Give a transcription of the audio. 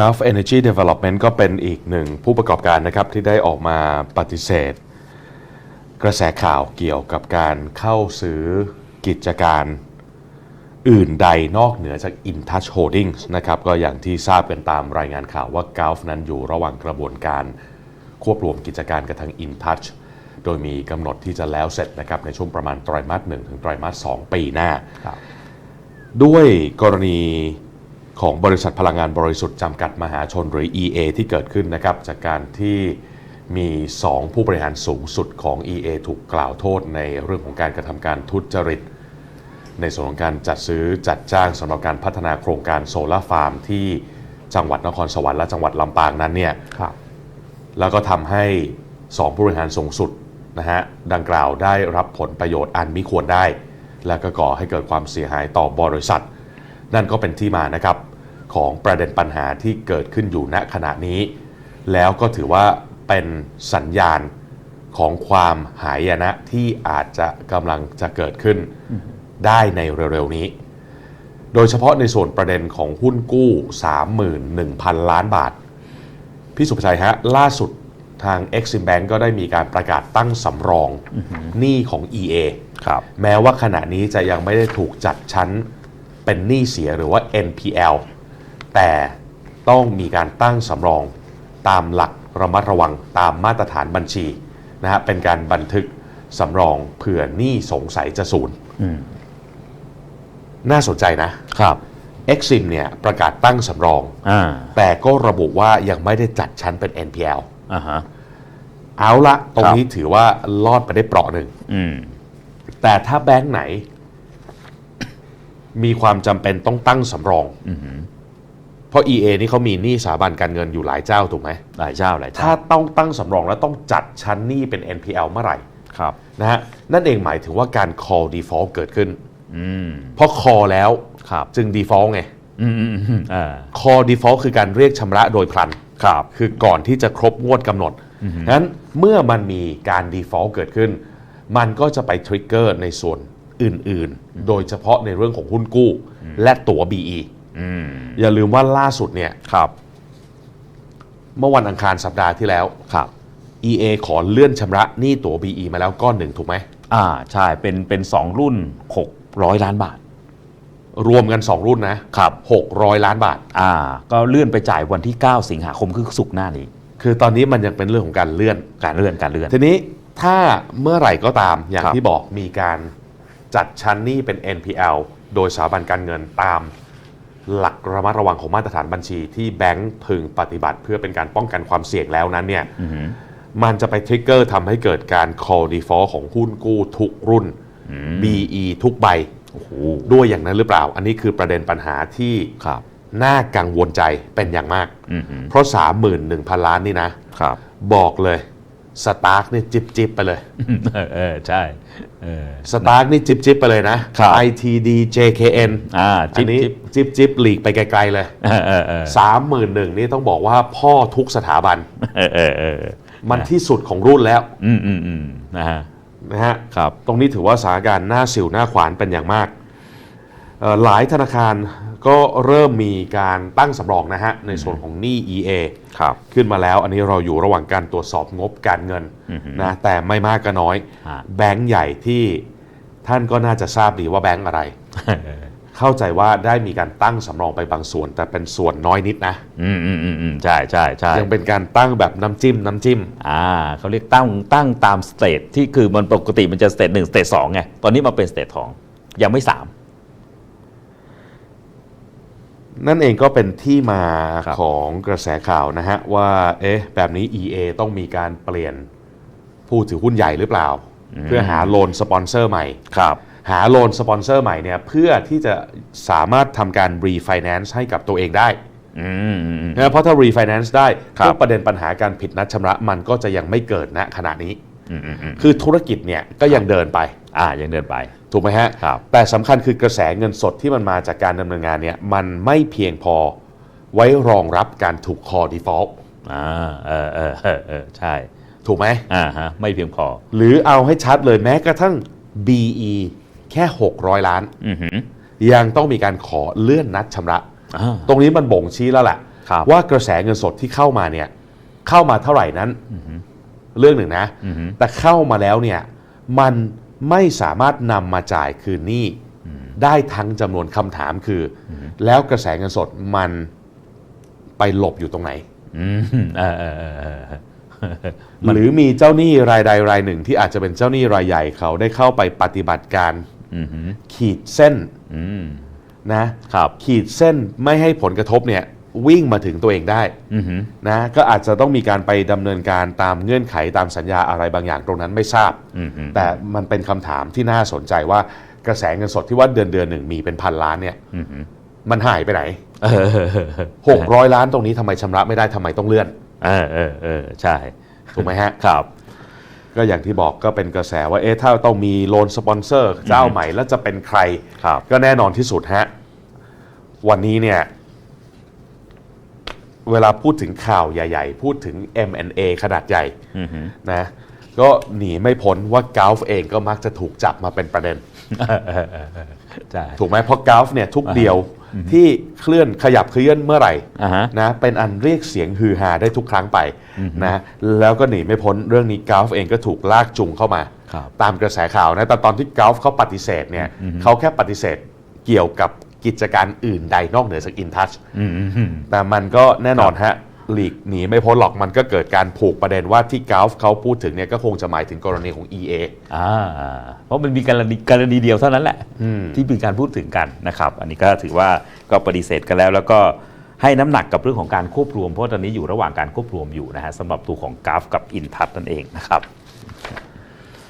Gulf Energy Development ก็เป็นอีกหนึ่งผู้ประกอบการนะครับที่ได้ออกมาปฏิเสธ กระแสข่าวเกี่ยวกับการเข้าซื้อกิจการอื่นใดนอกเหนือจาก InTouch Holdings นะครับก็อย่างที่ทราบกันตามรายงานข่าวว่า Gulf นั้นอยู่ระหว่างกระบวนการควบรวมกิจการกับทาง InTouch โดยมีกำหนดที่จะแล้วเสร็จนะครับในช่วงประมาณไตรมาส1ถึงไตรมาส2ปีหน้าครับด้วยกรณี ของบริษัทพลังงานบริสุทธิ์จำกัดมหาชนหรือ EA ที่เกิดขึ้นนะครับจากการที่มี 2 ผู้บริหารสูงสุดของ EA ถูกกล่าวโทษในเรื่องของการกระทำการทุจริต ในส่วนของการจัดซื้อจัดจ้างสำหรับการพัฒนาโครงการโซลาร์ฟาร์มที่จังหวัดนครสวรรค์และจังหวัดลำปางนั้นเนี่ยครับแล้วก็ทำให้ 2 ผู้บริหารสูงสุดนะฮะดังกล่าวได้รับผลประโยชน์อันมิควรได้ และก็ก่อให้เกิดความเสียหายต่อบริษัท นั่นก็เป็นที่มานะครับของประเด็นปัญหาที่เกิดขึ้นอยู่ณขณะนี้ แล้วก็ถือว่าเป็นสัญญาณของความหายนะที่อาจจะกำลังจะเกิดขึ้นได้ในเร็วๆนี้ โดยเฉพาะในส่วนประเด็นของหุ้นกู้ 31,000 ล้านบาท พี่สุภชัยฮะ ล่าสุดทาง Exim Bank ก็ได้มีการประกาศตั้งสำรองหนี้ของ EA ครับแม้ว่าขณะนี้จะยังไม่ได้ถูกจัดชั้น เป็นหนี้เสียหรือว่า NPL แต่ต้องมีการตั้งสำรองตามหลักระมัดระวังตามมาตรฐานบัญชีนะฮะเป็นการบันทึกสำรองเผื่อหนี้สงสัยจะศูนย์อืมน่าสนใจนะครับ Exim เนี่ยประกาศตั้งสำรองอ่าแต่ก็ระบุว่ายังไม่ได้จัดชั้นเป็น NPL อ่าฮะเอาละตรงนี้ถือว่ารอดไปได้เปราะหนึ่งอืมแต่ถ้าแบงค์ไหน มีความจำเป็นต้องตั้งสำรอง อือหือเพราะ EA นี่เขามีหนี้สถาบันการเงินอยู่หลายเจ้าถูกไหม หลายเจ้าหลายเจ้าถ้าต้องตั้งสำรองแล้วต้องจัดชั้นหนี้เป็น NPL เมื่อไหร่ครับ นะฮะนั่นเองหมายถึงว่าการ call default เกิดขึ้น อืมเพราะ call แล้วครับจึง default ไง อืมอืมอืมอ่า call default คือการเรียกชำระโดยพลัน ครับ คือก่อนที่จะครบงวดกำหนดนั้นเมื่อมันมีการ default เกิดขึ้น มันก็จะไปทริกเกอร์ในส่วน อื่นๆ โดยเฉพาะในเรื่องของหุ้นกู้ และตั๋ว BE อืมอย่าลืมว่าล่าสุดเนี่ยครับ เมื่อวันอังคารสัปดาห์ที่แล้ว ครับ EA ขอเลื่อนชำระหนี้ตั๋ว BE มาแล้วก้อนหนึ่งถูกไหม อ่าใช่เป็นเป็นสองรุ่น 600 ล้านบาท รวมกัน 2 รุ่นนะครับ600 ล้านบาท อ่า ก็เลื่อนไปจ่ายวันที่ 9 สิงหาคมคือสุกร์หน้านี้ คือตอนนี้มันยังเป็นเรื่องของการเลื่อน การเลื่อนการเลื่อน ทีนี้ถ้าเมื่อไหร่ก็ตามอย่างครับ ที่บอกมีการ จัดชั้นหนี้เป็น NPL โดยสถาบันการเงินตามหลักระมัดระวังของมาตรฐานบัญชีที่แบงก์พึงปฏิบัติเพื่อเป็นการป้องกันความเสี่ยงแล้วนั้นเนี่ยอือหือมันจะไปทริกเกอร์ทำให้เกิดการ call default ของหุ้นกู้ทุกรุ่น BE ทุกใบโอ้โหด้วยอย่างนั้นหรือเปล่า อันนี้คือประเด็นปัญหาที่ครับน่ากังวลใจเป็นอย่างมากอือหือเพราะ 31,000 ล้านนี่นะครับบอกเลย สตาร์กนี่จิบจิบไปเลยเออเออใช่เออ สตาร์กนี่จิบจิบไปเลยนะ ครับ ITD JKN อ่าอันนี้จิ๊บจิบจิบหลีกไปไกลๆเลยเออเออเออสามหมื่นหนึ่งนี่ต้องบอกว่าพ่อทุกสถาบัน เออเออเออมันที่สุดของรุ่นแล้วอืมอืมอืมนะฮะนะฮะ ครับ ตรงนี้ถือว่าสถานการณ์หน้าสิวหน้าขวานเป็นอย่างมากเอ่อหลายธนาคาร ก็เริ่มมีการตั้งสำรองนะฮะในส่วนของหนี้ EA ครับ ขึ้นมาแล้วอันนี้เราอยู่ระหว่างการตรวจสอบงบการเงินอือหือนะแต่ไม่มากก็น้อย ฮะ แบงก์ใหญ่ที่ท่านก็น่าจะทราบดีว่าแบงก์อะไร เข้าใจว่าได้มีการตั้งสำรองไปบางส่วน แต่เป็นส่วนน้อยนิดนะ อืมอืมอืมอืมใช่ใช่ใช่ยังเป็นการตั้งแบบน้ำจิ้มน้ำจิ้ม อ่าเขาเรียกตั้งตั้งตามสเตทที่คือมันปกติมันจะสเตทหนึ่งสเตทสองไง ตอนนี้มาเป็นสเตทสองยังไม่สาม นั่นเองก็เป็นที่มาครับของกระแสข่าวนะฮะ ว่า เอ๊ะ แบบนี้ EA ต้องมีการเปลี่ยนผู้ถือหุ้นใหญ่หรือเปล่า เพื่อหาโลนสปอนเซอร์ใหม่ครับ หาโลนสปอนเซอร์ใหม่เนี่ยเพื่อที่จะสามารถทำการรีไฟแนนซ์ให้กับตัวเองได้อืมอืมอืมนะเพราะถ้ารีไฟแนนซ์ได้ครับพวกประเด็นปัญหาการผิดนัดชำระมันก็จะยังไม่เกิดณขณะนี้อืมอืมอืมคือธุรกิจเนี่ยก็ยังเดินไป อ่ายังเดินไป ถูกไหมฮะ ครับ แต่สำคัญคือกระแสเงินสดที่มันมาจากการดำเนินงานเนี่ยมันไม่เพียงพอไว้รองรับการถูก call default อ่าเออเออเออเออใช่ถูกไหม อ่าฮะไม่เพียงพอหรือเอาให้ชัดเลยแม้กระทั่ง BE แค่ 600 ล้าน อือหือยังต้องมีการขอเลื่อนนัดชำระ อ่า ตรงนี้มันบ่งชี้แล้วแหละครับว่ากระแสเงินสดที่เข้ามาเนี่ยเข้ามาเท่าไหร่นั้น เรื่องหนึ่งนะ อือฮึ แต่เข้ามาแล้วเนี่ยมัน ไม่สามารถนำมาจ่ายคืนหนี้ได้ทั้งจำนวนคำถามคืออแล้วกระแสเงินสดมันไปหลบอยู่ตรงไหนอืมเออเออเออเออหรือมีเจ้าหนี้รายใดรายหนึ่งที่อาจจะเป็นเจ้าหนี้รายใหญ่เขาได้เข้าไปปฏิบัติการอืมฮึขีดเส้นอืมนะครับขีดเส้นไม่ให้ผลกระทบเนี่ย วิ่งมาถึงตัวเองได้อืมฮึนะก็อาจจะต้องมีการไปดำเนินการตามเงื่อนไขตามสัญญาอะไรบางอย่างตรงนั้นไม่ทราบอืมฮึแต่มันเป็นคำถามที่น่าสนใจว่ากระแสเงินสดที่ว่าเดือนเดือนหนึ่งมีเป็นพันล้านเนี่ยอืมฮึมันหายไปไหนเออเออเออเออหกร้อยล้านตรงนี้ทำไมชำระไม่ได้ทำไมต้องเลื่อนเออเออเออใช่ถูกไหมฮะครับ ก็อย่างที่บอกก็เป็นกระแสว่าเอ๊ะถ้าต้องมีโลนสปอนเซอร์เจ้าใหม่แล้วจะเป็นใครครับก็แน่นอนที่สุดฮะวันนี้เนี่ย เวลาพูดถึงข่าวใหญ่ๆ พูดถึง M&A ขนาดใหญ่อืมฮึนะก็หนีไม่พ้นว่าก l f เองก็มักจะถูกจับมาเป็นประเด็นเออเออเออเออใช่ถูกไหมเพราะก l f เนี่ยทุกเดียวที่เคลื่อนขยับเคลื่อนเมื่อไหร่อ่าฮะนะเป็นอันเรียกเสียงฮือฮาได้ทุกครั้งไปนะแล้วก็หนีไม่พ้นเรื่องนี้ก l f เองก็ถูกลากจูงเข้ามาครับตามกระแสข่าวนะแต่ตอนที่ก l f เขาปฏิเสธเนี่ยเขาแค่ปฏิเสธเกี่ยวกับ กิจการอื่นใดนอกเหนือจากอินทัชอืมอืมฮึแต่มันก็แน่นอนฮะหลีกหนีไม่พ้นหรอกมันก็เกิดการผูกประเด็นว่าที่ก l f เขาพูดถึงเนี่ยก็คงจะหมายถึงกรณีของ EA อ่าเพราะมันมีกรณีกรณีเดียวเท่านั้นแหละอืมที่มีการพูดถึงกันนะครับ อันนี้ก็ถือว่าก็ปฏิเสธกันแล้ว แล้วก็ให้น้ำหนักกับเรื่องของการควบรวม เพราะว่าตอนนี้อยู่ระหว่างการควบรวมอยู่นะฮะสำหรับตัวของกราฟกับอินทัศนั่นเองนะครับ